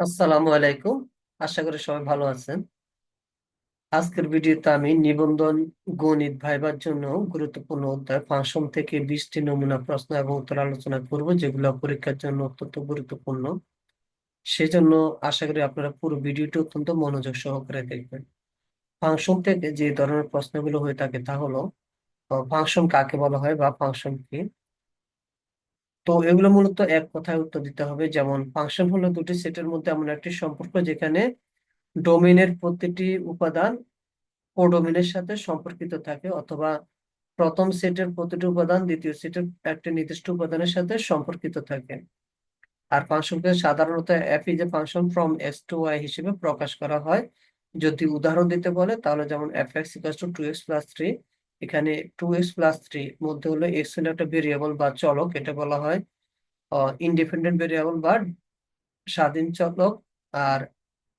আসসালামু আলাইকুম। আশা করি সবাই ভালো আছেন। আজকের ভিডিওতে আমি নিবন্ধন গণিত ভাইবার জন্য গুরুত্বপূর্ণ অধ্যায় ফাংশন থেকে বিশটি নমুনা প্রশ্ন এবং উত্তর আলোচনা করব, যেগুলো পরীক্ষার জন্য অত্যন্ত গুরুত্বপূর্ণ। সেজন্য আশা করি আপনারা পুরো ভিডিওটি অত্যন্ত মনোযোগ সহকারে দেখবেন। ফাংশন থেকে যে ধরনের প্রশ্নগুলো হয়ে থাকে তা হলো ফাংশন কাকে বলা হয় বা ফাংশন কি? তো এগুলো মূলত এক কথায় উত্তর দিতে হবে। যেমন ফাংশন হলো দুটি সেটের মধ্যে এমন একটি সম্পর্ক যেখানে ডোমেনের প্রতিটি উপাদান কোডোমিনের সাথে সম্পর্কিত থাকে অথবা প্রথম সেটের প্রতিটি উপাদান দ্বিতীয় সেটের একটি নির্দিষ্ট উপাদানের সাথে সম্পর্কিত থাকে। আর ফাংশনকে সাধারণত F is a function from X to Y হিসেবে প্রকাশ করা হয়। যদি উদাহরণ দিতে বলে, তাহলে যেমন F X equals to two X plus three এখানে টু এক্স প্লাস থ্রি মধ্যে হলো এক্স হলো একটা ভেরিয়েবল বা চলক, এটা বলা হয় ইন্ডিপেন্ডেন্ট ভেরিয়েবল বা স্বাধীন চলক, আর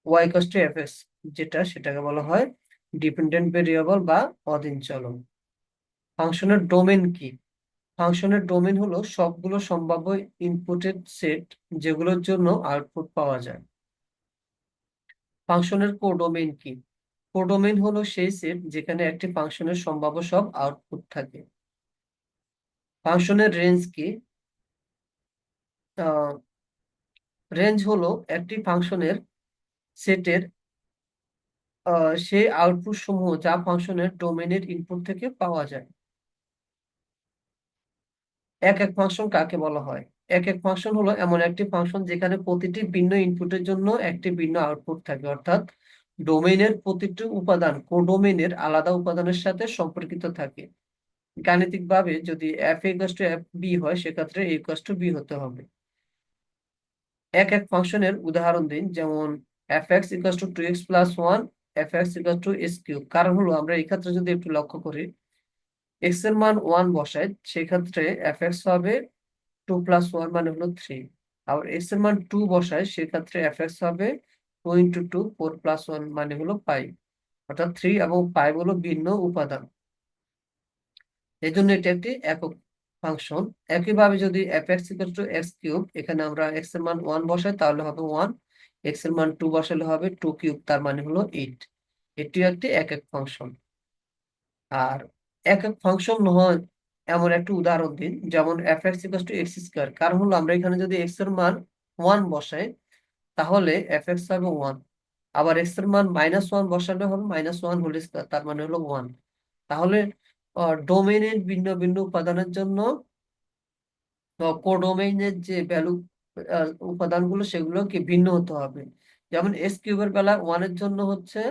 Y equals to F X যেটা সেটাকে বলা হয় ডিপেন্ডেন্ট ভেরিয়েবল বা অধীন চলক। ফাংশনের ডোমেন কি? ফাংশনের ডোমেন হলো সবগুলো সম্ভাব্য ইনপুটের সেট যেগুলোর জন্য আউটপুট পাওয়া যায়। ফাংশনের কোডোমেইন কি? কোডোমেইন হলো সেই সেট যেখানে একটি ফাংশনের সম্ভাব্য সব আউটপুট থাকে। ফাংশনের রেঞ্জ কি? রেঞ্জ হলো একটি ফাংশনের সেটের সেই আউটপুট সমূহ যা ফাংশনের ডোমেনের ইনপুট থেকে পাওয়া যায়। এক এক ফাংশন কাকে বলা হয়? এক এক ফাংশন হলো এমন একটি ফাংশন যেখানে প্রতিটি ভিন্ন ইনপুটের জন্য একটি ভিন্ন আউটপুট থাকে। অর্থাৎ ডোমেইনের প্রতিটি উপাদান কোডোমেইনের আলাদা উপাদানের সাথে সম্পর্কিত থাকে। গাণিতিকভাবে যদি F equals to F B হয়, সেক্ষেত্রে এ ইকুয়াস টু বি হতে হবে। এক এক ফাংশনের উদাহরণ দিন, যেমন F X equals to two X plus one F X equals to X cube কারণ হলো, আমরা এই ক্ষেত্রে যদি একটু লক্ষ্য করি এক্সের মান ওয়ান বসাই সেক্ষেত্রে এফ এক্স হবে টু প্লাস ওয়ান মানে হলো থ্রি আবার এক্সের মান টু বসায়, সেক্ষেত্রে এফ এক্স হবে two into two four plus one মানে হলো ফাইভ অর্থাৎ থ্রি এবং ফাইভ হলো ভিন্ন উপাদান। এই জন্য এটি একটি একক ফাংশন একইভাবে যদি F X equal to X cube এখানে আমরা এক্সের মান ওয়ান বসাই, তাহলে হবে ওয়ান এক্সের মান টু বসালে হবে টু কিউব তার মানে হলো এইট এটিও একটি একক ফাংশন আর একক ফাংশন নয় এমন একটা উদাহরণ দিন, যেমন F X equal to X square কারণ হলো আমরা এখানে যদি এক্সের মান ওয়ান বসাই তাহলে এফ এক্স হবে ওয়ান আবার এক্সের মান মাইনাস ওয়ান বসালে হবে মাইনাস ওয়ান হোল স্কোয়ার তার মানে হলো ওয়ান তাহলে ডোমেইনের ভিন্ন ভিন্ন উপাদানের জন্য কোডোমেইনের যে ভ্যালু উপাদানগুলো সেগুলো কি ভিন্ন হতে হবে? যেমন এস কিউবের বেলা ওয়ানের জন্য হচ্ছে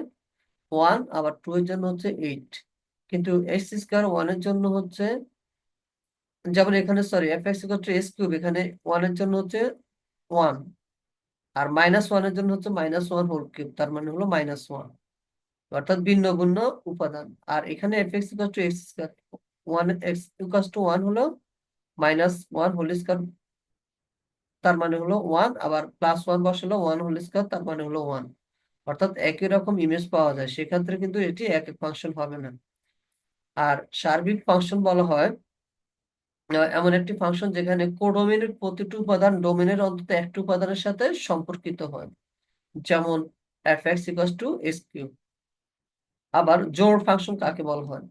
ওয়ান আবার টু এর জন্য হচ্ছে এইট কিন্তু এক্স স্কোয়ার ওয়ানের জন্য হচ্ছে, যেমন এখানে sorry F X X cube এখানে ওয়ানের জন্য হচ্ছে ওয়ান আর মাইনাস ওয়ানের জন্য হচ্ছে মাইনাস ওয়ান হোল কিউব তার মানে হলো মাইনাস ওয়ান অর্থাৎ ভিন্ন ভিন্ন উপাদান। আর এখানে F X equal to X square one X equal to one হলো মাইনাস ওয়ান হোল স্কোয়ার তার মানে হলো ওয়ান আবার প্লাস ওয়ান বসালো ওয়ান হোল স্কোয়ার তার মানে হলো ওয়ান অর্থাৎ একই রকম ইমেজ পাওয়া যায়, সেক্ষেত্রে কিন্তু এটি এক এক ফাংশন হবে না। আর সার্বিক ফাংশন বলা হয় এমন একটি ফাংশন যেখানে কোডোমেনের প্রতিটি উপাদান ডোমেনের অন্তত একটি উপাদানের সাথে সম্পর্কিত হয়। যেমন F X equal to X আবার জোড় ফাংশন কাকে বলা হয়?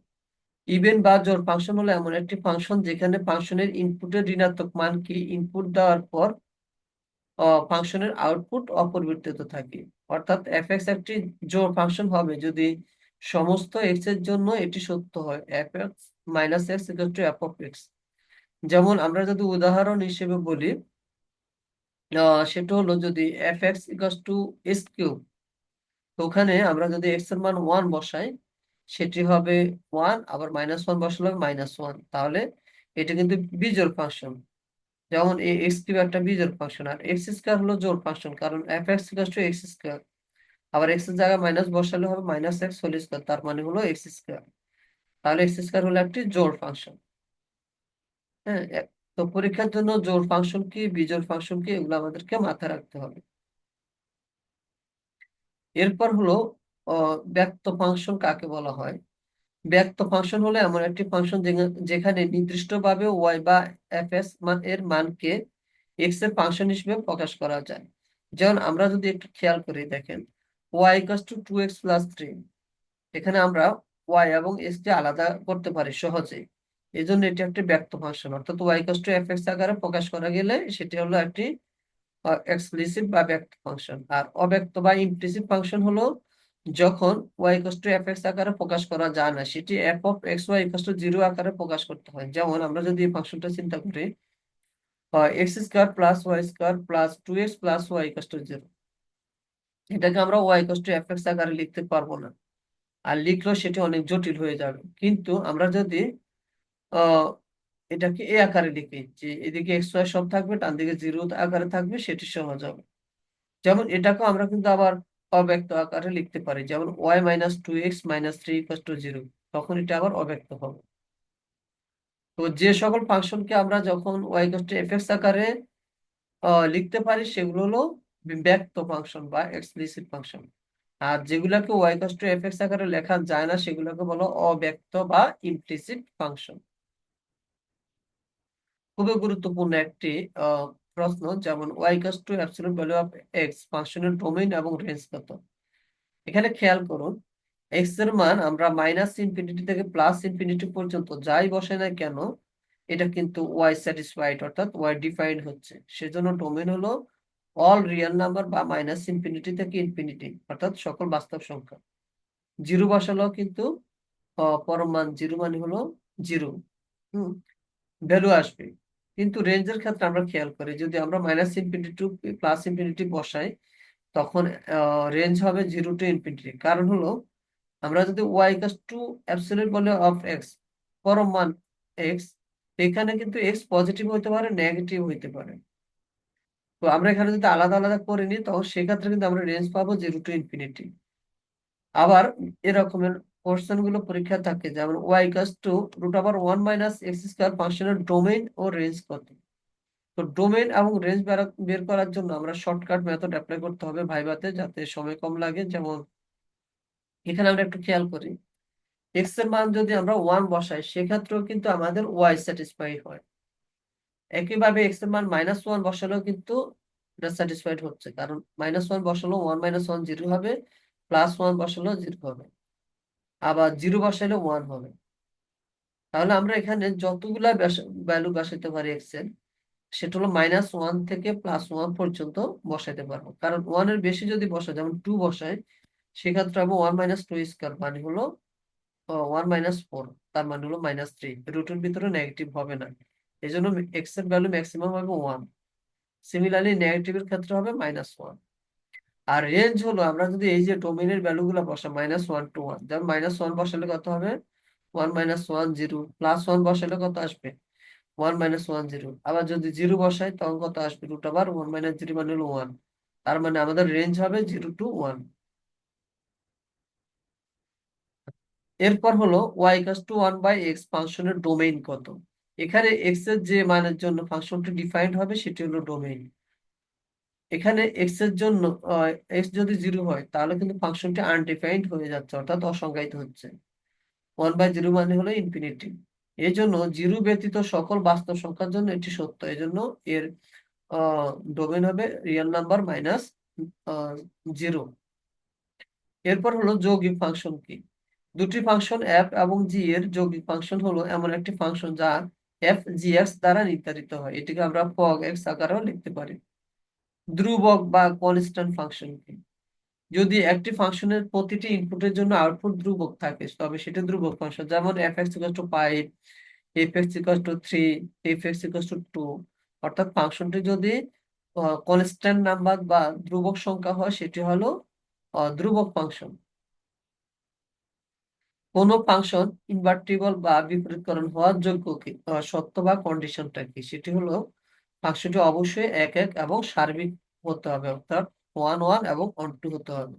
ইভেন বা জোড় ফাংশন হলো এমন একটি ফাংশন যেখানে ফাংশনের ইনপুটের ঋণাত্মক মানকে ইনপুট দেওয়ার পর ফাংশনের আউটপুট অপরিবর্তিত থাকে। অর্থাৎ এফ এক্স একটি জোড় ফাংশন হবে যদি সমস্ত এক্সের জন্য এটি সত্য হয়। F X minus X equal to F of X যেমন আমরা যদি উদাহরণ হিসেবে বলি সেটা হলো যদি F X equal to X cube ওখানে আমরা যদি এক্সের মান ওয়ান বসাই, সেটি হবে ওয়ান আবার মাইনাস ওয়ান বসালে হবে মাইনাস ওয়ান তাহলে এটা কিন্তু বিজোড় ফাংশন যেমন এই এক্স কিউব একটা বিজোড় ফাংশন আর এক্স স্কোয়ার হলো জোড় ফাংশন কারণ F X equal to X square আবার এক্সের জায়গায় মাইনাস বসালে হবে মাইনাস এক্স হোল স্কোয়ার তার মানে হলো এক্স স্কোয়ার তাহলে এক্স স্কোয়ার হলো একটি জোড় ফাংশন হ্যাঁ তো পরীক্ষার জন্য জোড় ফাংশন কি, বিজোড় ফাংশন কি, এগুলো আমাদেরকে মাথায় রাখতে হবে। এরপর হলো ব্যক্ত ফাংশন কাকে বলা হয়? ব্যক্ত ফাংশন হলো এমন একটি ফাংশন যেখানে নির্দিষ্টভাবে ওয়াই বা এফ এস এর মানকে এক্সের ফাংশন হিসেবে প্রকাশ করা যায়। যেমন আমরা যদি একটু খেয়াল করি, দেখেন Y equals to two X plus three এখানে আমরা ওয়াই এবং এক্স কে আলাদা করতে পারি সহজেই। এই জন্য এটি একটি ব্যক্ত ফাংশন অর্থাৎ Y equals to F X আকারে প্রকাশ করা গেলে সেটি হলো একটি এক্সপ্লিসিট বা ব্যক্ত ফাংশন আর অব্যক্ত বা ইমপ্লিসিট ফাংশন হলো যখন Y equals to F X আকারে প্রকাশ করা যায় না, সেটি F of X Y equals to zero আকারে প্রকাশ করতে হয়। যেমন আমরা যদি এই ফাংশনটা চিন্তা করি X square plus Y square plus two X plus Y equals to zero এটাকে আমরা Y equals to F X আকারে লিখতে পারব না। আর লিখলেও সেটি অনেক জটিল হয়ে যাবে। কিন্তু আমরা যদি এটাকে এ আকারে লিখি যে এদিকে এক্স ওয়াই সব থাকবে ডান দিকে জিরো আকারে থাকবে, সেটি সহজ হবে। যেমন এটাকেও আমরা কিন্তু আবার অব্যক্ত আকারে লিখতে পারি। যেমন Y minus two X minus three equals to zero তখন এটা আবার অব্যক্ত হবে। তো যে সকল ফাংশনকে আমরা যখন Y equals to F X আকারে লিখতে পারি, সেগুলো হলো ব্যক্ত ফাংশন বা এক্সপ্লিসিট ফাংশন। আর যেগুলোকে Y equals to F X আকারে লেখা যায় না, সেগুলোকে বলো অব্যক্ত বা ইমপ্লিসিট ফাংশন। খুবই গুরুত্বপূর্ণ একটি প্রশ্ন, যেমন Y equals to absolute value of X ফাংশনের ডোমেইন এবং রেঞ্জ কত? এখানে খেয়াল করুন এক্সের মান আমরা মাইনাস ইনফিনিটি থেকে প্লাস ইনফিনিটি পর্যন্ত যাই বসে না কেন, এটা কিন্তু ওয়াই স্যাটিসফাইড অর্থাৎ ওয়াই ডিফাইন্ড হচ্ছে। সেজন্য ডোমেইন হলো অল রিয়েল নাম্বার বা মাইনাস ইনফিনিটি থেকে ইনফিনিটি অর্থাৎ সকল বাস্তব সংখ্যা। জিরো বসালেও কিন্তু পরম মান, জিরো মানে হলো জিরো। হুম ভ্যালু আসবে। কিন্তু রেঞ্জের ক্ষেত্রে আমরা খেয়াল করি, যদি আমরা minus infinity to plus infinity বসাই, তখন রেঞ্জ হবে জিরো টু ইনফিনিটি কারণ হলো, আমরা যদি ওয়াই ইকাস টু অ্যাবসলিউট বলে অফ এক্স পরম মান এক্স এখানে কিন্তু এক্স পজিটিভ হইতে পারে নেগেটিভ হইতে পারে। তো আমরা এখানে যদি আলাদা আলাদা করে নিই, তখন সেক্ষেত্রে কিন্তু আমরা রেঞ্জ পাবো জিরো টু ইনফিনিটি আবার এরকমের কোশ্চেনগুলো পরীক্ষা থাকে, যেমন Y equals to root over one minus X square ফাংশনের ডোমেইন ও রেঞ্জ কত। তো ডোমেইন এবং রেঞ্জ বের করার জন্য আমরা শর্টকাট মেথড অ্যাপ্লাই করতে হবে ভাইভাতে যাতে সময় কম লাগে। যেমন এখানে আমরা একটু খেয়াল করি এক্সের মান যদি আমরা ওয়ান বসাই, সেক্ষেত্রেও কিন্তু আমাদের ওয়াই স্যাটিসফাই হয়। একইভাবে এক্সের মান মাইনাস ওয়ান বসালেও কিন্তু এটা স্যাটিসফাইড হচ্ছে, কারণ মাইনাস ওয়ান বসালেও ওয়ান মাইনাস ওয়ান জিরো হবে প্লাস ওয়ান বসালেও জিরো হবে। আবার জিরো বসাইলে ওয়ান হবে। তাহলে আমরা এখানে যতগুলা ভ্যালু বসাইতে পারি এক্সের সেটা হলো মাইনাস ওয়ান থেকে প্লাস ওয়ান পর্যন্ত বসাইতে পারব। কারণ ওয়ানের বেশি যদি বসাই, যেমন টু বসাই, সেক্ষেত্রে আমি ওয়ান মাইনাস টু স্কোয়ার মানে হলো ওয়ান মাইনাস ফোর তার মানে হলো মাইনাস থ্রি রুটের ভিতরে নেগেটিভ হবে না। এই জন্য এক্সের ভ্যালু ম্যাক্সিমাম হবে ওয়ান সিমিলারলি নেগেটিভের ক্ষেত্রে হবে মাইনাস ওয়ান আর রেঞ্জ হলো আমরা যদি এই যে ডোমেনের ভ্যালু গুলো বসাই মাইনাস ওয়ান টু ওয়ান যেমন মাইনাস ওয়ান বসালে কত হবে? One minus one zero plus one বসালে কত আসবে? ওয়ান মাইনাস ওয়ান জিরো আবার যদি জিরো বসাই, তখন কত আসবে? রুট আবার ওয়ান মাইনাস জিরো মানে হলো ওয়ান তার মানে আমাদের রেঞ্জ হবে জিরো টু ওয়ান এরপর হলো Y equals to one by X ফাংশনের ডোমেইন কত? এখানে এক্সের যে মানের জন্য ফাংশনটি ডিফাইন্ড হবে, সেটি হলো ডোমেইন এখানে এক্সের জন্য এক্স যদি জিরো হয়, তাহলে কিন্তু ফাংশনটি আনডিফাইন্ড হয়ে যাচ্ছে, অর্থাৎ অসংজ্ঞায়িত হচ্ছে। ওয়ান বাই জিরো মানে হলো ইনফিনিটি এই জন্য জিরো ব্যতীত সকল বাস্তব সংখ্যার জন্য এটি সত্য। এই জন্য এর ডোমেন হবে রিয়েল নাম্বার মাইনাস জিরো এরপর হলো যৌগিক ফাংশন কি? দুটি ফাংশন এফ এবং জি এর যৌগিক ফাংশন হলো এমন একটি ফাংশন যা এফ জি এক্স দ্বারা নির্ধারিত হয়। এটিকে আমরা ফগ এক্স আকারেও লিখতে পারি। ধ্রুবক বা কনস্ট্যান্ট ফাংশন কি। যদি একটি ফাংশনের প্রতিটি ইনপুটের জন্য আউটপুট ধ্রুবক থাকে, তবে সেটা ধ্রুবক ফাংশন যেমন F X equal to five F X equal to three F X equal to two অর্থাৎ ফাংশনটি যদি কনস্ট্যান্ট নাম্বার বা ধ্রুবক সংখ্যা হয়, সেটি হলো ধ্রুবক ফাংশন কোন ফাংশন ইনভার্টিবল বা বিপরীতকরণ হওয়ার যোগ্য কি? সত্য বা কন্ডিশনটা কি? সেটি হলো ফাংশনটি অবশ্যই এক এক এবং সার্বিক হতে হবে, অর্থাৎ ওয়ান ওয়ান এবং ওয়ান টু হতে হবে।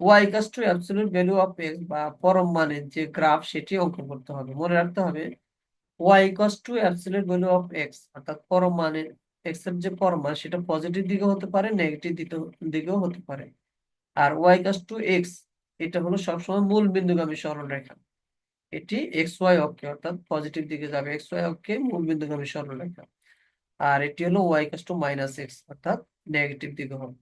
Y equals to absolute value of X বা পরম মানের যে গ্রাফ সেটি অঙ্কন করতে হবে। মনে রাখতে হবে Y equals to absolute value of X অর্থাৎ পরম মানের এক্সের যে পরম মান, সেটা পজিটিভ দিকে হতে পারে নেগেটিভ দিকেও হতে পারে। আর ওয়াই ইকাস টু এক্স এটা হলো সবসময় মূল বিন্দুগামী সরলরেখা। এটি এক্স ওয়াই অক্ষে, অর্থাৎ পজিটিভ দিকে যাবে এক্স ওয়াই অক্ষে মূল বিন্দুগামী সরলরেখা। আর এটি হলো y equal to minus x অর্থাৎ নেগেটিভ দিকে হবে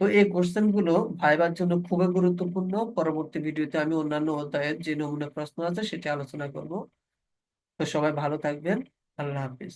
তো এই কোশ্চেনগুলো ভাইবার জন্য খুবই গুরুত্বপূর্ণ। পরবর্তী ভিডিওতে আমি অন্যান্য অধ্যায়ের যে নমুনা প্রশ্ন আছে সেটি আলোচনা করব। তো সবাই ভালো থাকবেন। আল্লাহ হাফিজ।